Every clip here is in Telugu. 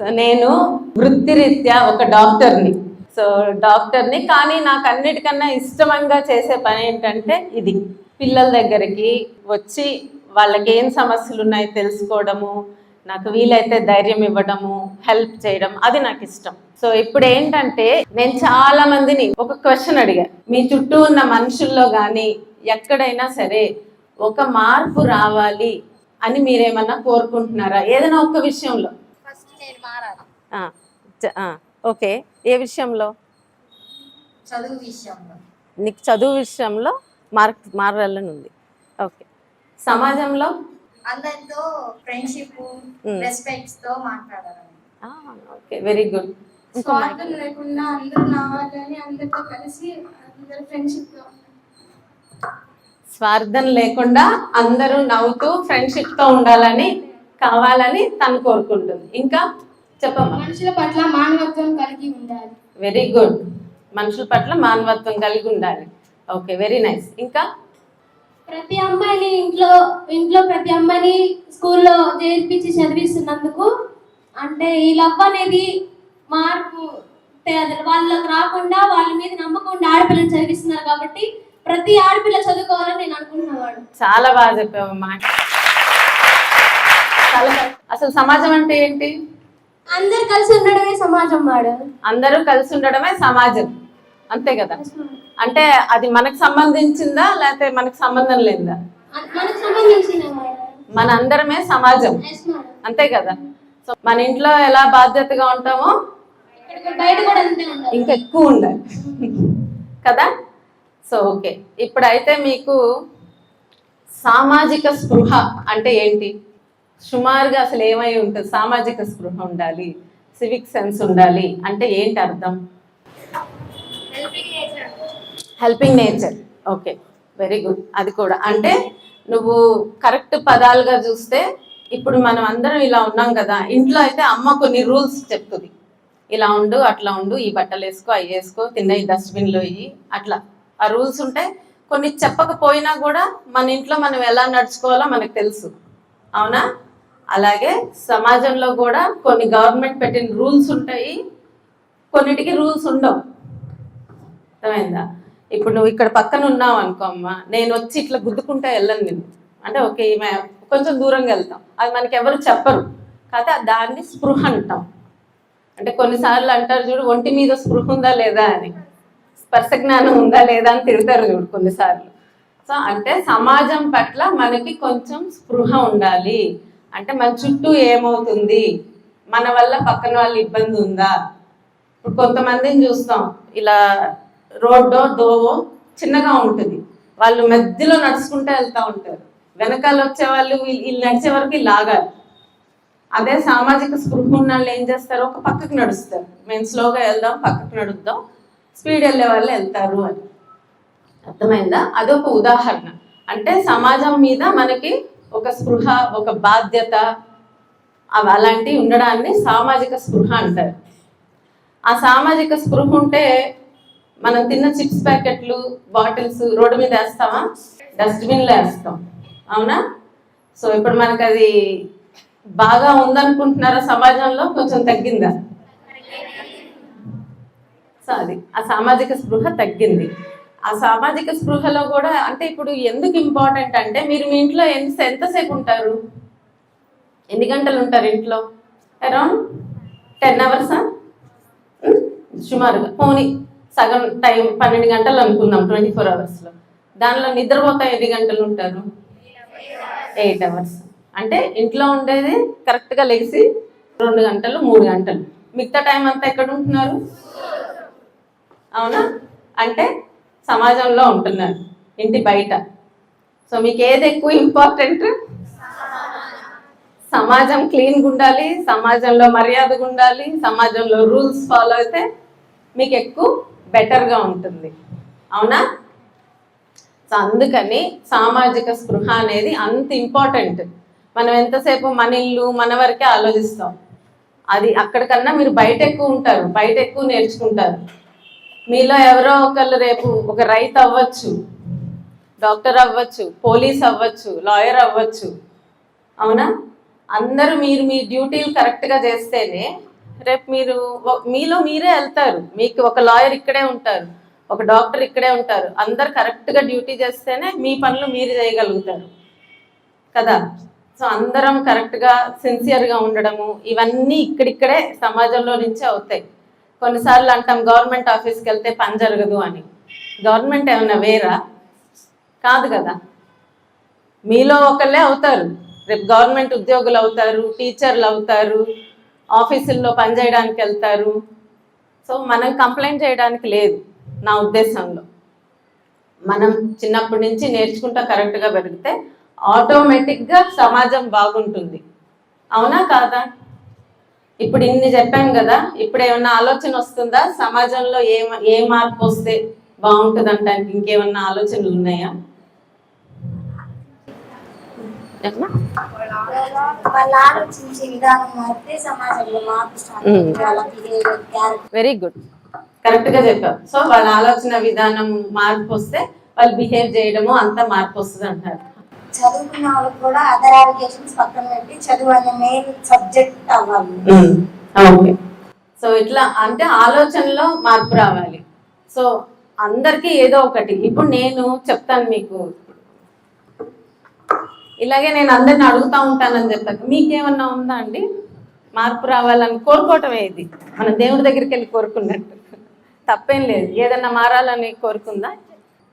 సో నేను వృత్తిరీత్యా ఒక డాక్టర్ని. సో డాక్టర్ని కానీ నాకు అన్నిటికన్నా ఇష్టంగా చేసే పని ఏంటంటే ఇది. పిల్లల దగ్గరికి వచ్చి వాళ్ళకి ఏం సమస్యలు ఉన్నాయో తెలుసుకోవడము నాకు వీలైతే ధైర్యం ఇవ్వడము హెల్ప్ చేయడం అది నాకు ఇష్టం సో ఇప్పుడు ఏంటంటే నేను చాలా మందిని ఒక క్వశ్చన్ అడిగా. మీ చుట్టూ ఉన్న మనుషుల్లో కానీ ఎక్కడైనా సరే ఒక మార్పు రావాలి అని మీరేమన్నా కోరుకుంటున్నారా? ఏదైనా ఒక విషయంలో. ఓకే. ఏ విషయంలో? చదువు విషయంలో. నీకు చదువు విషయంలో మార్ మారాలని ఉంది. ఓకే. సమాజంలో? అందరితో ఫ్రెండ్షిప్. రెస్పెక్ట్స్తో మాట్లాడాలని ఆ, ఓకే. Very good. ఇంకో స్వార్థం లేకుండా అందరూ నావాలని అందరితో కలిసి అందరు ఫ్రెండ్షిప్ ఉండాలి. స్వార్థం లేకుండా అందరూ నవ్వుతూ ఫ్రెండ్షిప్తో ఉండాలని కావాలని తను కోరుకుంటుంది. ఇంకా చెప్పమ్మా. మనుషుల పట్ల మానవత్వం కలిగి ఉండాలి. వెరీ గుడ్ మనుషుల పట్ల మానవత్వం కలిగి ఉండాలి. ఓకే వెరీ నైస్ ఇంకా? ప్రతి అమ్మాయిని ఇంట్లో ఇంట్లో ప్రతి అమ్మాయిని స్కూల్లో చేర్పించి చదివిస్తున్నందుకు అంటే ఈ లవ్ అనేది మార్పు వాళ్ళకి రాకుండా వాళ్ళ మీద నమ్మకుండా ఆడపిల్లని చదివిస్తున్నారు కాబట్టి ప్రతి ఆడపిల్ల చదువుకోవాలని నేను అనుకుంటున్నాను చాలా బాగా చెప్పావమ్మా. చాలా బాగా- అసలు సమాజం అంటే ఏంటి? అందరు కలిసి ఉండడమే సమాజం మేడం. అందరూ కలిసి ఉండడమే సమాజం. అంతే కదా? అంటే అది మనకు సంబంధించిందా లేకపోతే మనకు సంబంధం లేదా మనకు మన అందరమే సమాజం. అంతే కదా? సో మన ఇంట్లో ఎలా బాధ్యతగా ఉంటామో? బయట కూడా ఇంకా ఎక్కువ ఉండాలి. కదా? So okay. ఇప్పుడైతే మీకు సామాజిక స్పృహ అంటే ఏంటి? సుమారుగా అసలు ఏమై ఉంటుంది? సామాజిక స్పృహ ఉండాలి సివిక్ సెన్స్ ఉండాలి అంటే ఏంటి అర్థం? Helping nature okay very good అది కూడా. అంటే నువ్వు కరెక్ట్ పదాలుగా చూస్తే ఇప్పుడు మనం అందరం ఇలా ఉన్నాం కదా ఇంట్లో అయితే అమ్మ కొన్ని రూల్స్ చెప్తుంది. ఇలా ఉండు అట్లా ఉండు ఈ బట్టలు వేసుకో అవి వేసుకో తిన్న ఈ డస్ట్బిన్లో ఇవి అట్లా. ఆ రూల్స్ ఉంటాయి కొన్ని చెప్పకపోయినా కూడా మన ఇంట్లో మనం ఎలా నడుచుకోవాలో మనకు తెలుసు. అవునా? అలాగే సమాజంలో కూడా కొన్ని గవర్నమెంట్ పెట్టిన రూల్స్ ఉంటాయి. కొన్నిటికి రూల్స్ ఉండవు. అర్థమైందా? ఇప్పుడు నువ్వు ఇక్కడ పక్కన ఉన్నావు అనుకో అమ్మ నేను వచ్చి ఇట్లా గుద్దుకుంటా వెళ్ళను నేను. అంటే ఓకే ఈమె కొంచెం దూరంగా వెళ్తాం. అది మనకి ఎవరు చెప్పరు. కాకపోతే దాన్ని స్పృహ అంటాం. అంటే కొన్నిసార్లు అంటారు చూడు ఒంటి మీద స్పృహ ఉందా లేదా అని. స్పర్శ జ్ఞానం ఉందా లేదా అని తిడతారు చూడు కొన్నిసార్లు. సో అంటే సమాజం పట్ల మనకి కొంచెం స్పృహ ఉండాలి. అంటే మన చుట్టూ ఏమవుతుంది? మన వల్ల పక్కన వాళ్ళ ఇబ్బంది ఉందా? ఇప్పుడు కొంతమందిని చూస్తాం ఇలా రోడ్డో దోవో చిన్నగా ఉంటుంది. వాళ్ళు మధ్యలో నడుచుకుంటూ వెళ్తూ ఉంటారు. వెనకాల వచ్చే వాళ్ళు వీళ్ళు వీళ్ళు నడిచే వరకు లాగాలి అదే సామాజిక స్పృహ ఉన్న వాళ్ళు ఏం చేస్తారు? ఒక పక్కకు నడుస్తారు. మేము స్లోగా వెళ్దాం పక్కకు నడుద్దాం స్పీడ్ వెళ్ళే వాళ్ళు వెళ్తారు అని. అర్థమైందా? అదొక ఉదాహరణ. అంటే సమాజం మీద మనకి ఒక స్పృహ ఒక బాధ్యత అవి అలాంటివి ఉండడాన్ని సామాజిక స్పృహ అంటారు. ఆ సామాజిక స్పృహ ఉంటే మనం తిన్న చిప్స్ ప్యాకెట్లు బాటిల్స్ రోడ్డు మీద వేస్తామా? డస్ట్బిన్లో వేస్తాం. అవునా? సో ఇప్పుడు మనకు అది బాగా ఉందనుకుంటున్నారా సమాజంలో? కొంచెం తగ్గిందా? సో అది. ఆ సామాజిక స్పృహ తగ్గింది. ఆ సామాజిక స్పృహలో కూడా అంటే ఇప్పుడు ఎందుకు ఇంపార్టెంట్ అంటే మీరు మీ ఇంట్లో ఎంత ఎంతసేపు ఉంటారు? ఎన్ని గంటలు ఉంటారు ఇంట్లో? అరౌండ్ టెన్ అవర్సా సుమారుగా. పోనీ సగం టైం పన్నెండు గంటలు అనుకుందాం ట్వంటీ ఫోర్ అవర్స్లో. దానిలో నిద్రపోతా ఎన్ని గంటలు ఉంటారు? Eight hours. అంటే ఇంట్లో ఉండేది కరెక్ట్గా లెగిసి రెండు గంటలు మూడు గంటలు. మిగతా టైం అంతా ఎక్కడ ఉంటున్నారు? అవునా? అంటే సమాజంలో ఉంటున్నారు ఇంటి బయట. సో మీకు ఏది ఎక్కువ ఇంపార్టెంట్ సమాజం క్లీన్గా ఉండాలి సమాజంలో మర్యాదగా ఉండాలి సమాజంలో రూల్స్ ఫాలో అయితే మీకు ఎక్కువ బెటర్గా ఉంటుంది. అవునా? సో అందుకని సామాజిక స్పృహ అనేది అంత ఇంపార్టెంట్ మనం ఎంతసేపు మన ఇల్లు మన వరకే ఆలోచిస్తాం. అది అక్కడికన్నా మీరు బయట ఎక్కువ ఉంటారు బయట ఎక్కువ నేర్చుకుంటారు. మీలో ఎవరో ఒకళ్ళు రేపు ఒక రైతు అవ్వచ్చు డాక్టర్ అవ్వచ్చు పోలీస్ అవ్వచ్చు లాయర్ అవ్వచ్చు. అవునా? అందరూ మీరు మీ డ్యూటీలు కరెక్ట్గా చేస్తేనే రేపు మీరు మీలో మీరే వెళ్తారు. మీకు ఒక లాయర్ ఇక్కడే ఉంటారు ఒక డాక్టర్ ఇక్కడే ఉంటారు. అందరు కరెక్ట్గా డ్యూటీ చేస్తేనే మీ పనులు మీరు చేయగలుగుతారు. కదా? సో అందరం కరెక్ట్గా సిన్సియర్గా ఉండడము ఇవన్నీ ఇక్కడిక్కడే సమాజంలో నుంచే అవుతాయి. కొన్నిసార్లు అంటాం గవర్నమెంట్ ఆఫీస్కి వెళ్తే పని జరగదు అని. గవర్నమెంట్ ఏమైనా వేరా? కాదు కదా. మీలో ఒకళ్ళే అవుతారు. రేపు గవర్నమెంట్ ఉద్యోగులు అవుతారు టీచర్లు అవుతారు ఆఫీసుల్లో పనిచేయడానికి వెళ్తారు. సో మనం కంప్లైంట్ చేయడానికి లేదు నా ఉద్దేశంలో. మనం చిన్నప్పటి నుంచి నేర్చుకుంటా కరెక్ట్గా పెరిగితే ఆటోమేటిక్గా సమాజం బాగుంటుంది. అవునా కాదా? ఇప్పుడు ఇన్ని చెప్పాం కదా ఇప్పుడు ఏమన్నా ఆలోచన వస్తుందా? సమాజంలో ఏ ఏ మార్పు వస్తే బాగుంటుంది అంటానికి ఇంకేమన్నా ఆలోచనలు ఉన్నాయా? వెరీ గుడ్ కరెక్ట్గా చెప్పావు. సో వాళ్ళ ఆలోచన విధానం మార్పు వస్తే వాళ్ళు బిహేవ్ చేయడము అంతా మార్పు వస్తుంది అంటారు. చదువుకున్న వాళ్ళకి కూడా అదర్ అప్లికేషన్స్ పక్కన పెట్టి చదువు అనే మెయిన్ సబ్జెక్ట్ అవ్వాలి. ఓకే. సో ఇట్లా అంటే ఆలోచనలో మార్పు రావాలి. సో అందరికీ ఏదో ఒకటి. ఇప్పుడు నేను చెప్తాను మీకు. ఇలాగే నేను అందరిని అడుగుతా ఉంటానని చెప్పాక మీకేమన్నా ఉందా అండి? మార్పు రావాలని కోరుకోవటమే ఇది. మన దేవుడి దగ్గరికి వెళ్ళి కోరుకున్నట్టు. తప్పేం లేదు. ఏదన్నా మారాలని కోరుకుందా?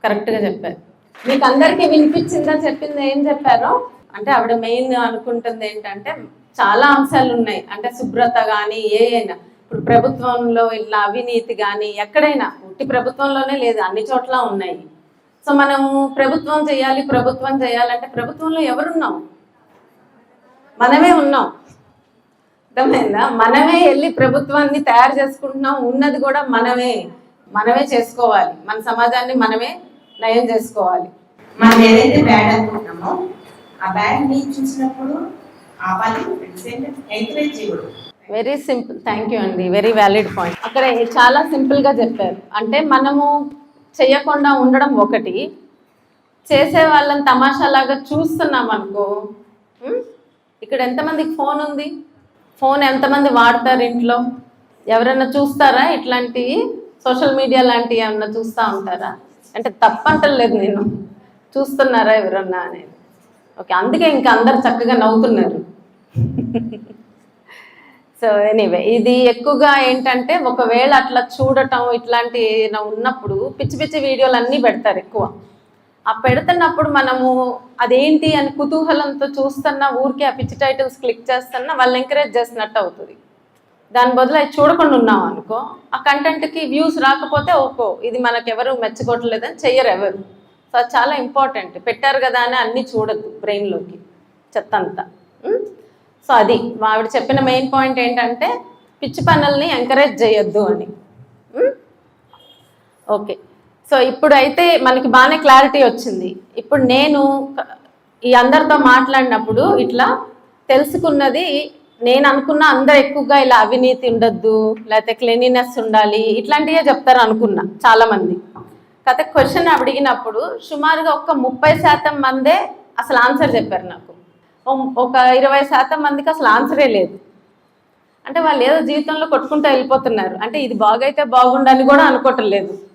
కరెక్ట్గా చెప్పారు. మీకు అందరికీ వినిపించిందా చెప్పింది ఏం చెప్పారో? అంటే ఆవిడ మెయిన్ అనుకుంటుంది ఏంటంటే చాలా అంశాలు ఉన్నాయి అంటే శుభ్రత కానీ ఏ అయినా. ఇప్పుడు ప్రభుత్వంలో ఇట్లా అవినీతి కానీ ఎక్కడైనా ఉట్టి ప్రభుత్వంలోనే లేదు అన్ని చోట్ల ఉన్నాయి. సో మనము ప్రభుత్వం చేయాలి ప్రభుత్వం చేయాలంటే ప్రభుత్వంలో ఎవరున్నాం? మనమే ఉన్నాం. అర్థమైందా? మనమే వెళ్ళి ప్రభుత్వాన్ని తయారు చేసుకుంటున్నాం ఉన్నది కూడా మనమే. మనమే చేసుకోవాలి. మన సమాజాన్ని మనమే నయం చేసుకోవాలి. మనం ఏదైతే బ్యాడ్ అనుకుంటున్నామో ఆ బ్యాడ్ని చూసినప్పుడు ఆపాలి ఎంకరేజ్ చేయకూడదు. వెరీ సింపుల్ థ్యాంక్ యూ అండి వెరీ వ్యాలిడ్ పాయింట్ అక్కడ చాలా సింపుల్గా చెప్పారు. అంటే మనము చేయకుండా ఉండడం ఒకటి. చేసే వాళ్ళని తమాషాలాగా చూస్తున్నాం అనుకో? ఇక్కడ ఎంతమందికి ఫోన్ ఉంది? ఫోన్ ఎంతమంది వాడతారు ఇంట్లో? ఎవరైనా చూస్తారా ఇట్లాంటివి సోషల్ మీడియా లాంటివి ఏమన్నా చూస్తూ ఉంటారా? అంటే తప్పంటలేదు నేను. చూస్తున్నారా ఎవరన్నా అనేది. ఓకే అందుకే ఇంకా అందరు చక్కగా నవ్వుతున్నారు. సో ఎనీవే ఇది ఎక్కువగా ఏంటంటే ఒకవేళ అట్లా చూడటం ఇట్లాంటి ఏదైనా ఉన్నప్పుడు పిచ్చి పిచ్చి వీడియోలు అన్నీ పెడతారు ఎక్కువ. ఆ పెడుతున్నప్పుడు మనము అదేంటి అని కుతూహలంతో చూస్తున్నా ఊరికే ఆ పిచ్చి టైటిల్స్ క్లిక్ చేస్తున్నా వాళ్ళు ఎంకరేజ్ చేసినట్టు అవుతుంది. దాని బదులు అది చూడకుండా ఉన్నాం అనుకో ఆ కంటెంట్కి వ్యూస్ రాకపోతే ఓకో ఇది మనకెవరు మెచ్చుకోవట్లేదని చెయ్యరు ఎవరు. సో అది చాలా ఇంపార్టెంట్ పెట్టారు కదా అని అన్నీ చూడద్దు బ్రెయిన్లోకి చెత్త అంతా. సో అది. ఆవిడ చెప్పిన మెయిన్ పాయింట్ ఏంటంటే పిచ్చి పనుల్ని ఎంకరేజ్ చేయొద్దు అని. ఓకే సో ఇప్పుడు అయితే మనకి బాగానే క్లారిటీ వచ్చింది. ఇప్పుడు నేను ఈ అందరితో మాట్లాడినప్పుడు ఇట్లా తెలుసుకున్నది నేను అనుకున్న అందరు ఎక్కువగా ఇలా అవినీతి ఉండొద్దు లేకపోతే క్లీనినెస్ ఉండాలి ఇట్లాంటివే చెప్తారు అనుకున్నా చాలా మంది కథ క్వశ్చన్ అడిగినప్పుడు సుమారుగా ఒక ముప్పై శాతం మందే అసలు ఆన్సర్ చెప్పారు నాకు. ఒక ఇరవై శాతం మందికి అసలు ఆన్సరే లేదు. అంటే వాళ్ళు ఏదో జీవితంలో కొట్టుకుంటూ వెళ్ళిపోతున్నారు. అంటే ఇది బాగైతే బాగుండని కూడా అనుకోవటం లేదు.